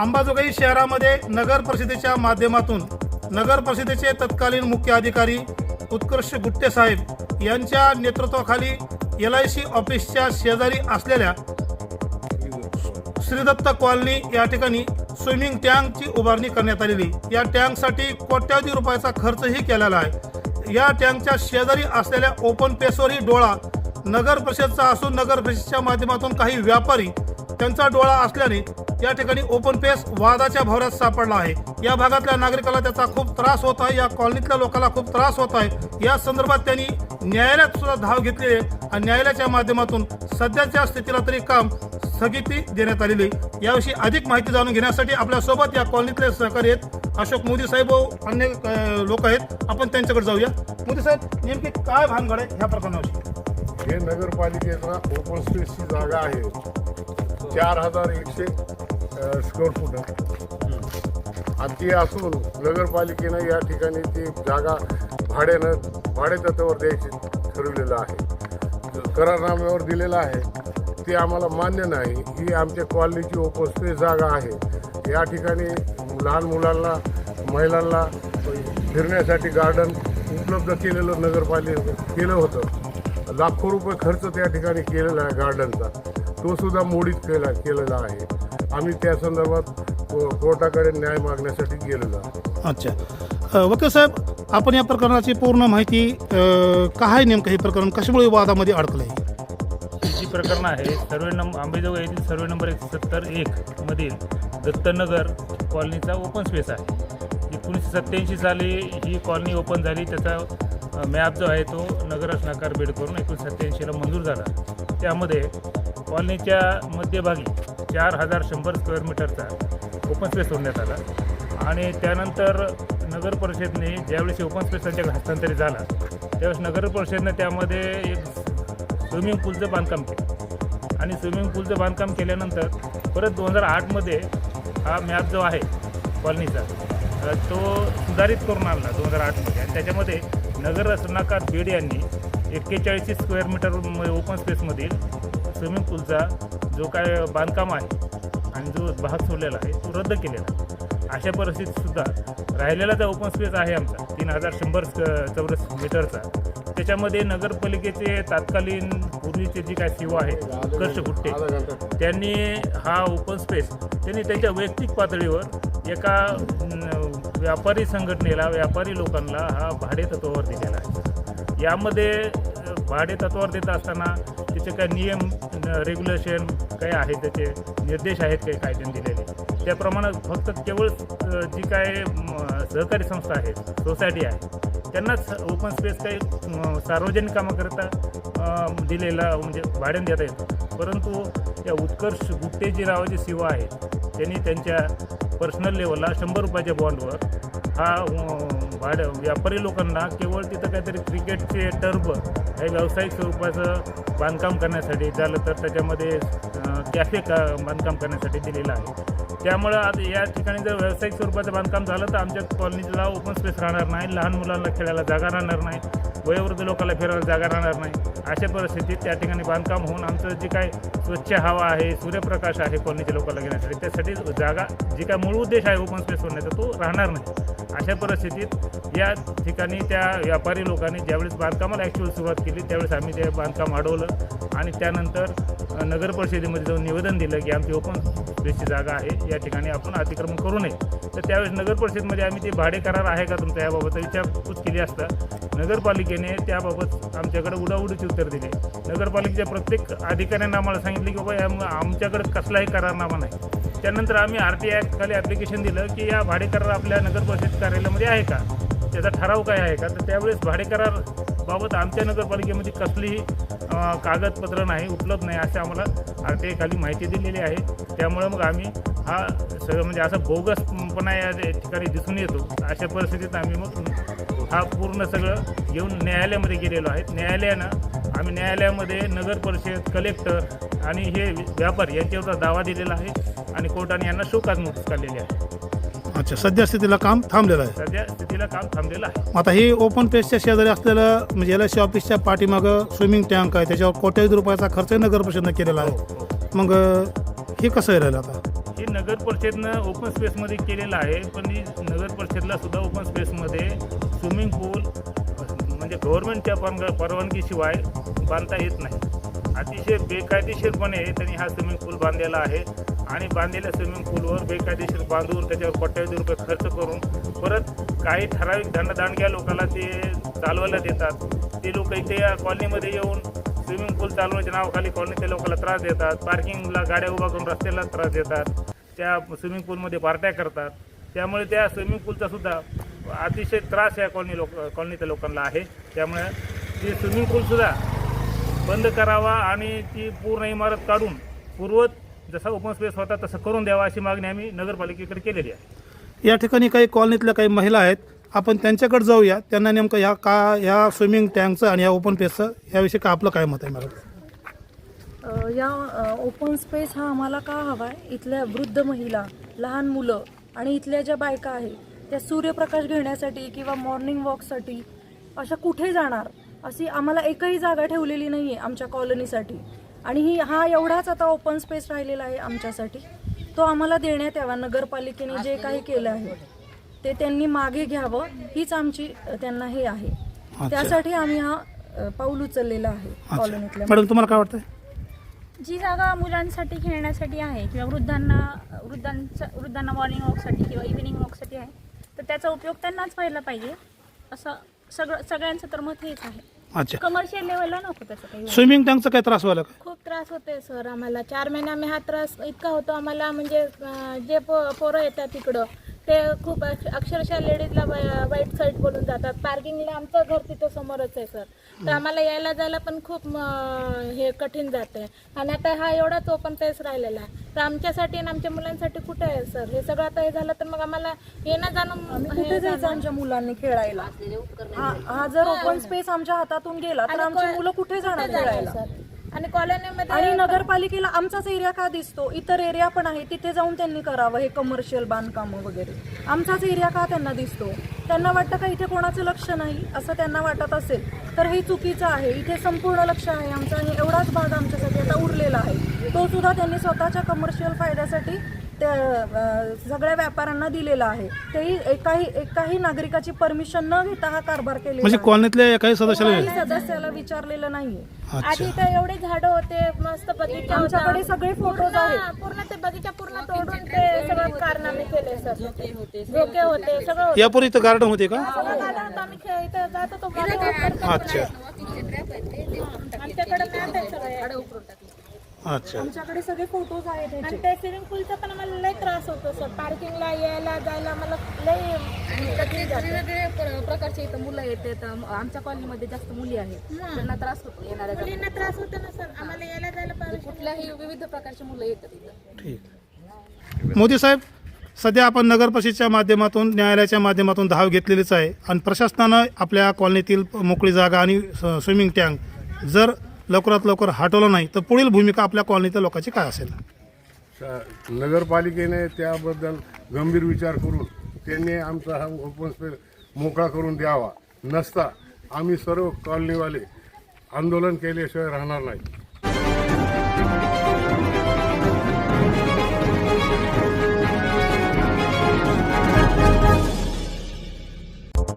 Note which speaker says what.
Speaker 1: अंबाजोगाई शहरामध्ये नगर परिषदेच्या माध्यमातून नगर परिषदेचे तत्कालीन मुख्य अधिकारी उत्कर्ष गुट्टे साहेब यांच्या नेतृत्वाखाली एल आय सी ऑफिसच्या शेजारी असलेल्या श्रीदत्त कॉलनी या ठिकाणी स्विमिंग टँकची उभारणी करण्यात आलेली. या टँकसाठी कोट्यावधी रुपयाचा खर्चही केलेला आहे. या टँकच्या शेजारी असलेल्या ओपन पेसवरही डोळा नगर परिषदचा असून नगर परिषदच्या माध्यमातून काही व्यापारी त्यांचा डोळा असल्याने या ठिकाणी ओपन पेस वादाच्या भवऱ्यात सापडला आहे. या भागातल्या नागरिकाला त्याचा खूप त्रास होत आहे या कॉलनीतल्या लोकांना खूप त्रास होत आहे. या संदर्भात त्यांनी न्यायालयात सुद्धा धाव घेतली आहे आणि न्यायालयाच्या माध्यमातून सध्याच्या स्थितीला तरी काम स्थगिती देण्यात आलेली आहे. याविषयी अधिक माहिती जाणून घेण्यासाठी आपल्यासोबत या कॉलनीतले सहकारी आहेत अशोक मोदी साहेब अन्य लोक आहेत. आपण त्यांच्याकडे जाऊया. मोदी साहेब नेमकी काय भानगड आहे ह्या प्रकरणाविषयी?
Speaker 2: हे नगरपालिकेचा ओपन स्पेसची जागा आहे. चार हजार एकशे स्क्वेअर फूट आहे आणि ती असून नगरपालिकेनं या ठिकाणी ती जागा भाड्यानं भाडेतत्वावर द्यायची ठरवलेलं आहे. करारनाम्यावर दिलेलं आहे ते आम्हाला मान्य नाही. ही आमच्या कॉलनीची स्पेस जागा आहे. या ठिकाणी लहान मुलांना महिलांना फिरण्यासाठी गार्डन उपलब्ध केलेलं नगरपालिका केलं होतं. लाखो रुपये खर्च त्या ठिकाणी केलेला आहे गार्डनचा तो सुद्धा मोडीत केला केलेला आहे. आम्ही त्या संदर्भात को- कोर्टाकडे न्याय मागण्यासाठी गेलेलो आहे
Speaker 1: अच्छा. वकील साहेब आपण या प्रकरणाची पूर्ण माहिती काय नेमकं हे प्रकरण कशामुळे वादामध्ये अडकलं आहे
Speaker 3: ही जी प्रकरण आहे सर्वे नंबर आंबेजोगाई येथील सर्वे नंबर एकशे सत्तर एक मधील दत्तनगर कॉलनीचा ओपन स्पेस आहे. एकोणीसशे सत्त्याऐंशी साली ही कॉलनी ओपन झाली. त्याचा मॅप जो आहे तो नगर रचनाकार बेड करून एकोणीसशे सत्त्याऐंशीला मंजूर झाला. त्यामध्ये कॉलनीच्या मध्यभागी चार हजार शंभर स्क्वेअर मीटरचा ओपन स्पेस सोडण्यात आला. आणि त्यानंतर नगर परिषदने ज्यावेळेस ओपन स्पेस त्यांच्याकडे हस्तांतरित झाला त्यावेळेस नगर परिषदने त्यामध्ये एक स्विमिंग पूलचं बांधकाम केलं. आणि स्विमिंग पूलचं बांधकाम केल्यानंतर परत दोन हजार आठमध्ये हा मॅप जो आहे कॉलनीचा तो सुधारित करून आणला दोन हजार आठमध्ये. आणि त्याच्यामध्ये नगर रचनाकार बेड यांनी एक्केचाळीस स्क्वेअर मीटर ओपन स्पेसमधील स्विमिंग पूलचा जो काय बांधकाम आहे आणि जो भाग सोडलेला आहे तो रद्द केलेला आहे. अशा परिस्थितीत सुद्धा राहिलेला जो ओपन स्पेस आहे आमचा तीन हजार शंभर चौरस मीटरचा त्याच्यामध्ये नगरपालिकेचे तात्कालीन पूर्वीचे जी काय सेवा आहे उत्कर्ष गुट्टे त्यांनी हा ओपन स्पेस त्यांनी त्यांच्या वैयक्तिक पातळीवर एका व्यापारी संघटनेला व्यापारी लोकांना हा भाडे तत्वावर दिलेला आहे. यामध्ये भाडे तत्वावर देत असताना त्याचे काय नियम रेग्युलेशन काय आहे त्याचे निर्देश आहेत काही कायद्याने दिलेले. त्याप्रमाणे फक्त केवळ जी काय सहकारी संस्था आहेत सोसायटी आहे त्यांनाच ओपन स्पेस काही सार्वजनिक कामाकरिता दिलेला म्हणजे भाड्याने देता येतं परंतु या उत्कर्ष गुप्तेजी रावाची सेवा आहे त्यांनी त्यांच्या पर्सनल लेवलला शंभर रुपयाच्या बॉन्डवर हा भाड व्यापारी लोकांना केवळ तिथं काहीतरी क्रिकेटचे टर्फ हे व्यावसायिक स्वरूपाचं बांधकाम करण्यासाठी झालं तर त्याच्यामध्ये अं, कॅफे का बांधकाम करण्यासाठी दिलेलं आहे. त्यामुळं आता या ठिकाणी जर व्यावसायिक स्वरूपाचं बांधकाम झालं तर आमच्या कॉलनीला ओपन स्पेस राहणार नाही लहान मुलांना खेळायला जागा राहणार नाही वयोवृद्ध लोकांना फिरायला जागा राहणार नाही. अशा परिस्थितीत त्या ठिकाणी बांधकाम होऊन आमचं जे काय स्वच्छ हवा आहे सूर्यप्रकाश आहे कॉलनीच्या लोकांना घेण्यासाठी त्यासाठी जागा जी काय मूळ उद्देश आहे ओपन स्पेस सोडण्याचा तो राहणार नाही. अशा परिस्थितीत या ठिकाणी त्या व्यापारी लोकांनी ज्यावेळेस बांधकामाला ॲक्च्युअल सुरुवात केली त्यावेळेस आम्ही ते बांधकाम अडवलं. आणि त्यानंतर नगर परिषदेमध्ये जाऊन निवेदन दिलं की आमची ओपन स्पेसची जागा आहे. या ठिकाणी आपण अतिक्रमण करू नये. तर त्यावेळेस नगर परिषदेमध्ये आम्ही ते भाडे करार आहे का तुमचा याबाबत विचारपूस केली असता नगरपालिकेने त्याबाबत आमच्याकडे उडाउडीचे उत्तर दिले. नगरपालिकेच्या प्रत्येक अधिकाऱ्यांना आम्हाला सांगितले की बाबा या आमच्याकडे कसलाही करारनामा नाही. त्यानंतर आम्ही आर टी ॲक्ट खाली ॲप्लिकेशन दिलं की या भाडे करार आपल्या नगर परिषद कार्यालयामध्ये आहे का? त्याचा ठराव काय आहे का? तर त्यावेळेस भाडे करार बाबत आमच्या नगरपालिकेमध्ये कसलीही कागदपत्र नाही उपलब्ध नाही असे आम्हाला आर टी खाली माहिती दिलेली आहे. त्यामुळं मग आम्ही हा सगळं म्हणजे असं बोगसपणा या ठिकाणी दिसून येतो. अशा परिस्थितीत आम्ही मग हा पूर्ण सगळं घेऊन न्यायालयामध्ये गेलेलो आहे. न्यायालयानं आम्ही न्यायालयामध्ये नगर परिषद कलेक्टर आणि हे व्यापारी यांच्यावर दावा दिलेला आहे आणि कोर्टाने यांना शोकाज नोटीस काढलेली आहे.
Speaker 1: अच्छा सध्या स्थितीला काम थांबलेलं आहे.
Speaker 3: सध्या स्थितीला काम थांबलेलं आहे.
Speaker 1: आता हे ओपन पेसच्या शेजारी असलेलं म्हणजे एल आय सी ऑफिसच्या पाठीमागं स्विमिंग टँक आहे त्याच्यावर कोट्यावधी रुपयाचा खर्च नगर परिषदनं केलेला आहे. मग अ, हे कसं आहे राहिलं आता?
Speaker 3: हे नगर परिषदनं ओपन स्पेसमध्ये केलेलं आहे पण ही नगर परिषदला सुद्धा ओपन स्पेसमध्ये स्विमिंग पूल म्हणजे गव्हर्नमेंटच्या परवानगीशिवाय बांधता येत नाही. अतिशय बेकायदेशीरपणे त्यांनी हा स्विमिंग पूल बांधलेला आहे. आणि बांधलेल्या स्विमिंग पूलवर बेकायदेशीर बांधून त्याच्यावर कोट्यावधी रुपये खर्च करून परत काही ठराविक दंडदांडग्या लोकांना ते चालवायला देतात. ते लोक इथे या कॉलनीमध्ये येऊन स्विमिंग पूल चालवण्याच्या नावाखाली कॉलनीच्या लोकांना त्रास देतात. पार्किंगला गाड्या उभा करून रस्त्याला त्रास देतात. त्या स्विमिंग पूलमध्ये पार्ट्या करतात. त्यामुळे त्या स्विमिंग पूलचा सुद्धा अतिशय त्रास या कॉलनी लोक कॉलनीच्या लोकांना आहे. त्यामुळे ते स्विमिंग पूलसुद्धा बंद करावा आणि ती पूर्ण इमारत काढून पूर्वत जसा ओपन स्पेस होता तसं करून द्यावा अशी मागणी आम्ही नगरपालिकेकडे केलेली आहे.
Speaker 1: या ठिकाणी काही कॉलनीतल्या काही महिला आहेत. आपण त्यांच्याकडे जाऊया. त्यांना नेमकं ह्या का ह्या स्विमिंग टँकचं आणि या ओपन पेसचं याविषयी का आपलं काय मत आहे मॅडम?
Speaker 4: या ओपन स्पेस हा आम्हाला का हवा आहे इथल्या वृद्ध महिला लहान मुलं आणि इथल्या ज्या बायका आहेत त्या सूर्यप्रकाश घेण्यासाठी किंवा मॉर्निंग वॉकसाठी अशा कुठे जाणार? अशी आम्हाला एकही जागा ठेवलेली नाही आहे आमच्या कॉलनीसाठी. आणि ही हा एवढाच आता ओपन स्पेस राहिलेला आहे आमच्यासाठी. तो आम्हाला देण्यात यावा. नगरपालिकेने जे काही केलं आहे ते त्यांनी मागे घ्यावं. हीच आमची त्यांना हे आहे. त्यासाठी आम्ही हा पाऊल उचललेला आहे कॉलनीतल्या
Speaker 1: मॅडम तुम्हाला काय वाटतंय?
Speaker 5: जी जागा मुलांसाठी खेळण्यासाठी आहे किंवा वृद्धांना वृद्धांच्या वृद्धांना मॉर्निंग वॉकसाठी किंवा इव्हिनिंग वॉकसाठी आहे तर त्याचा उपयोग त्यांनाच व्हायला पाहिजे असं सगळं सगळ्यांचं तर मत हेच आहे.
Speaker 1: अच्छा.
Speaker 5: कमर्शियल लेवलला नको तसं काही. व्हायला.
Speaker 1: स्विमिंग टँकचा काय त्रास व्हायला का?
Speaker 6: खूप त्रास होते सर आम्हाला. चार महिन्यामे हा त्रास इतका होतो आम्हाला म्हणजे अं, जे पो पोरं येतात तिकडं ते खूप अक्ष- अक्षरशः लेडीजला वाईट साईड बोलून जातात. पार्किंगला आमचं घर तिथं समोरच आहे सर तर आम्हाला यायला जायला पण खूप हे कठीण जाते. आणि आता हा एवढाच ओपन पेस राहिलेला आहे. तर आमच्यासाठी आणि आमच्या मुलांसाठी कुठे आहे सर हे सगळं आता हे झालं तर मग आम्हाला येणं जाणं हे
Speaker 4: कुठे जायचं आमच्या मुलांनी खेळायला? हा हा जर ओपन स्पेस आमच्या हातातून गेला तर आमची मुलं कुठे जाणार
Speaker 6: कुठे जाणार,
Speaker 4: खेळायला?
Speaker 6: सर आणि कॉलनीमध्ये
Speaker 4: आणि नगरपालिकेला आमचाच एरिया का दिसतो? इतर एरिया पण आहे तिथे जाऊन त्यांनी करावं हे कमर्शियल बांधकाम वगैरे. आमचाच एरिया का त्यांना दिसतो? त्यांना वाटतं का इथे कोणाचं लक्ष नाही असं त्यांना वाटत असेल? तर हे चुकीचं आहे इथे संपूर्ण लक्ष आहे आमचा आणि एवढाच भाग आमच्यासाठी आता उरलेला आहे. तो सुद्धा त्यांनी स्वतःच्या कमर्शियल फायद्यासाठी त्या सगळ्या व्यापाऱ्यांना दिलेला आहे तेही एकाही एकाही नागरिकाची परमिशन न घेता हा कारभार केलेला
Speaker 1: म्हणजे
Speaker 4: आहे.
Speaker 1: कॉलनीतल्या काही सदस्याला
Speaker 4: कोणाही सदस्याला विचारलेलं नाहीये
Speaker 1: अच्छा
Speaker 6: आधी तर एवढे झाडं होते मस्त बगीचा होता.
Speaker 4: आमच्याकडे सगळे फोटोज
Speaker 6: पूर्ण-
Speaker 4: आहेत
Speaker 6: पूर्ण ते बगीचा पूर्ण तोडून ते सगळं कारनामे केले सर धोके होते सगळं होतं.
Speaker 1: यापूर्वी इथं गार्डन होते का
Speaker 6: सगळं झालं होतं. आम्ही खेळ इथं जात होतो गाडी वापरतो.
Speaker 1: अच्छा
Speaker 6: आमच्याकडे मॅप आहे सगळे
Speaker 1: अच्छा.
Speaker 4: आमच्याकडे सगळे फोटोज आहेत
Speaker 6: आणि
Speaker 4: ह्याचे.
Speaker 6: ते स्विमिंग पूलचा पण आम्हाला लय त्रास होतो सर पार्किंगला यायला जायला आम्हाला लय कठीण जातं.
Speaker 7: वेगवेगळे प्र- प्रकारचे इथं मुलं येतात. आमच्या कॉलनीमध्ये जास्त मुली आहेत. त्यांना त्रास होतो येणाऱ्या जाणाऱ्या.
Speaker 6: मुलींना त्रास होतो ना सर. आम्हाला यायला जायला पाहिजे
Speaker 7: कुठल्याही विविध प्रकारचे मुलं येतात इथं.
Speaker 1: ठीक. मोदी साहेब सध्या आपण नगर परिषदेच्या माध्यमातून न्यायालयाच्या माध्यमातून धाव घेतलेलीच आहे. आणि प्रशासनानं आपल्या कॉलनीतील मोकळी जागा आणि स- स्विमिंग टँक जर लवकरात लवकर हटवलं नाही तर पुढील भूमिका आपल्या कॉलनीच्या लोकांची काय असेल?
Speaker 2: नगरपालिकेने त्याबद्दल गंभीर विचार करून त्यांनी आमचा हा ओपन स्पेस मोकळा करून द्यावा. नसता आम्ही सर्व कॉलनीवाले आंदोलन केल्याशिवाय राहणार नाही.